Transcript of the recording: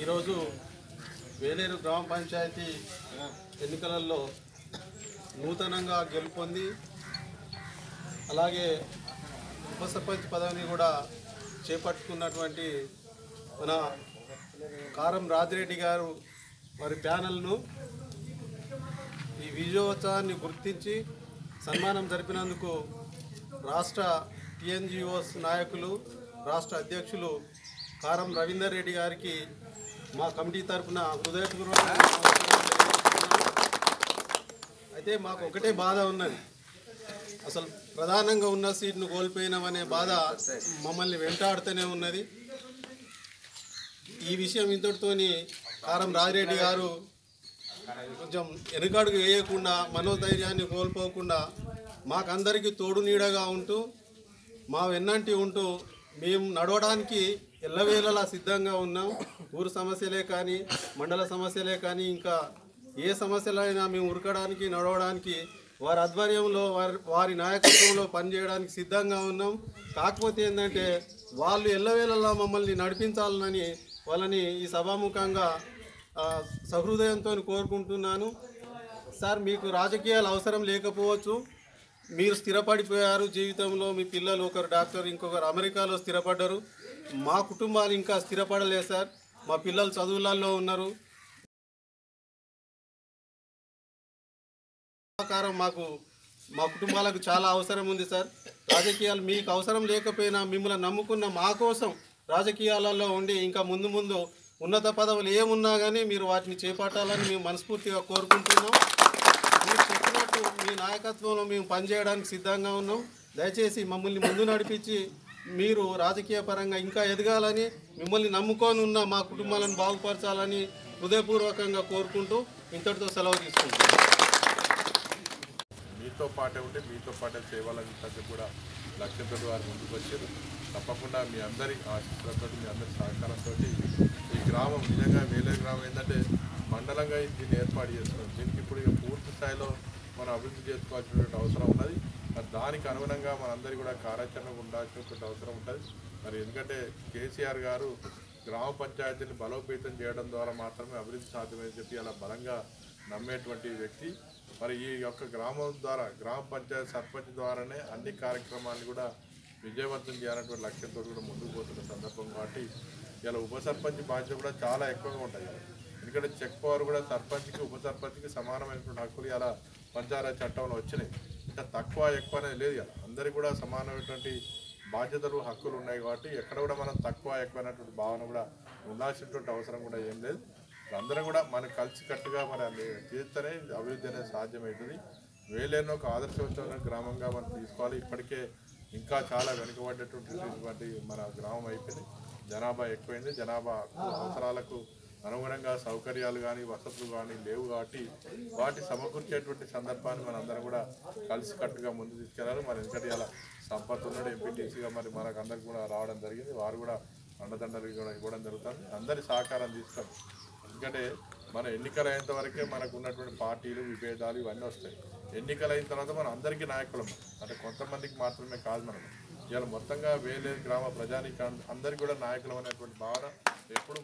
ఈరోజు వేలేరు గ్రామ పంచాయతీ ఎన్నికలలో నూతనంగా గెలుపొంది అలాగే ఉప సర్పంచ్ పదవిని కూడా చేపట్టుకున్నటువంటి మన కారం రాజిరెడ్డి గారు వారి ప్యానల్ను ఈ విజయోత్సవాన్ని గుర్తించి సన్మానం జరిపినందుకు రాష్ట్ర టీఎన్జిఓస్ నాయకులు రాష్ట్ర అధ్యక్షులు కారం రవీందర్ రెడ్డి గారికి మా కమిటీ తరఫున హృదయపూర్వక అయితే మాకు ఒకటే బాధ ఉన్నది. అసలు ప్రధానంగా ఉన్న సీట్ను కోల్పోయినామనే బాధ మమ్మల్ని వెంటాడుతూనే ఉన్నది. ఈ విషయం ఇంతటితోని కారం రాజిరెడ్డి గారు కొంచెం వెనుకడుగు వేయకుండా మనోధైర్యాన్ని కోల్పోకుండా మాకందరికీ తోడు నీడగా ఉంటూ మా వెన్నంటి ఉంటూ మేము నడవడానికి ఎల్లవేళలా సిద్ధంగా ఉన్నాం. ఊరు సమస్యలే కానీ మండల సమస్యలే కానీ ఇంకా ఏ సమస్యలైనా మేము ఉరకడానికి నడవడానికి వారి ఆధ్వర్యంలో వారి వారి నాయకత్వంలో పనిచేయడానికి సిద్ధంగా ఉన్నాం. కాకపోతే ఏంటంటే వాళ్ళు ఎల్లవేళలా మమ్మల్ని నడిపించాలని వాళ్ళని ఈ సభాముఖంగా సహృదయంతో కోరుకుంటున్నాను. సార్ మీకు రాజకీయాలు అవసరం లేకపోవచ్చు. మీరు స్థిరపడిపోయారు జీవితంలో. మీ పిల్లలు ఒకరు డాక్టర్ ఇంకొకరు అమెరికాలో స్థిరపడ్డారు. మా కుటుంబాలు ఇంకా స్థిరపడలేదు సార్. మా పిల్లలు చదువులలో ఉన్నారు. సహకారం మాకు మా కుటుంబాలకు చాలా అవసరం ఉంది సార్. రాజకీయాలు మీకు అవసరం లేకపోయినా మిమ్మల్ని నమ్ముకున్న మా కోసం రాజకీయాలలో ఉండి ఇంకా ముందు ముందు ఉన్నత పదవులు ఏమున్నా కానీ మీరు వాటిని చేపట్టాలని మేము మనస్ఫూర్తిగా కోరుకుంటున్నాం. మీరు చెప్పినట్టు మీ నాయకత్వంలో మేము పనిచేయడానికి సిద్ధంగా ఉన్నాం. దయచేసి మమ్మల్ని ముందు నడిపించి మీరు రాజకీయ పరంగా ఇంకా ఎదగాలని మిమ్మల్ని నమ్ముకొని ఉన్న మా కుటుంబాలను బాగుపరచాలని హృదయపూర్వకంగా కోరుకుంటూ ఇంతటితో సెలవు తీసుకుంటున్నాం. మీతో పాటే ఉంటే మీతో పాటే సేవలని కూడా లక్ష్యంతో వారు ముందుకు వచ్చారు. తప్పకుండా మీ అందరి ఆశీస్సులతో మీ అందరి సహకారంతో ఈ గ్రామం నిజంగా వేలే గ్రామం ఏంటంటే మండలంగా దీన్ని ఏర్పాటు చేసుకున్నాం దీనికి ఇప్పుడు ఇక పూర్తి స్థాయిలో మనం అభివృద్ధి చేసుకోవాల్సినటువంటి అవసరం ఉన్నది. మరి దానికి అనుగుణంగా మనందరి కూడా కార్యాచరణ ఉండాల్సినటువంటి అవసరం ఉంటుంది మరి ఎందుకంటే కేసీఆర్ గారు గ్రామ పంచాయతీని బలోపేతం చేయడం ద్వారా మాత్రమే అభివృద్ధి సాధ్యమని చెప్పి అలా బలంగా నమ్మేటువంటి వ్యక్తి. మరి ఈ యొక్క గ్రామం ద్వారా గ్రామ పంచాయతీ సర్పంచ్ ద్వారానే అన్ని కార్యక్రమాలను కూడా విజయవంతం చేయాలన్నటువంటి లక్ష్యంతో కూడా ముందుకు పోతున్న సందర్భం కాబట్టి ఇలా ఉప సర్పంచ్ బాధ్యత కూడా చాలా ఎక్కువగా ఉంటాయి ఎందుకంటే చెక్ పవర్ కూడా సర్పంచ్కి ఉప సర్పంచ్కి సమానమైనటువంటి హక్కులు ఇలా పంచాయతీ చట్టంలో వచ్చినాయి. ఇంకా తక్కువ ఎక్కువ అనేది లేదు ఇలా. అందరికీ కూడా సమానమైనటువంటి బాధ్యతలు హక్కులు ఉన్నాయి కాబట్టి ఎక్కడ కూడా మనం తక్కువ ఎక్కువ అనేటువంటి భావన కూడా ఉండాల్సినటువంటి అవసరం కూడా ఏం లేదు. అందరం కూడా మనం కలిసికట్టుగా మనం చేస్తేనే అభివృద్ధి అనేది సాధ్యమవుతుంది. వేలేని ఒక ఆదర్శవంతమైన గ్రామంగా మనం తీసుకోవాలి. ఇప్పటికే ఇంకా చాలా వెనుకబడ్డటువంటి మన గ్రామం అయిపోయింది. జనాభా ఎక్కువైంది. జనాభా అవసరాలకు అనుగుణంగా సౌకర్యాలు కానీ వసతులు కానీ లేవు కాబట్టి వాటి సమకూర్చేటువంటి సందర్భాన్ని మనందరం కూడా కలిసికట్టుగా ముందు తీసుకెళ్ళాలి మరి ఎందుకంటే ఇలా సంపత్ ఉన్నాడు ఎంపీటీసీగా మరి మనకు అందరికి కూడా రావడం జరిగింది. వారు కూడా అండదండలు కూడా ఇవ్వడం జరుగుతుంది. అందరి సహకారం తీసుకోండి ఎందుకంటే మన ఎన్నికలు అయ్యేంత వరకే మనకు ఉన్నటువంటి పార్టీలు విభేదాలు ఇవన్నీ వస్తాయి. ఎన్నికలు అయిన తర్వాత మనం అందరికీ నాయకులం అంటే కొంతమందికి మాత్రమే కాదు మనం. ఇవాళ మొత్తంగా వేలే గ్రామ ప్రజానికి అందరికీ కూడా నాయకులం అనేటువంటి భావన ఎప్పుడు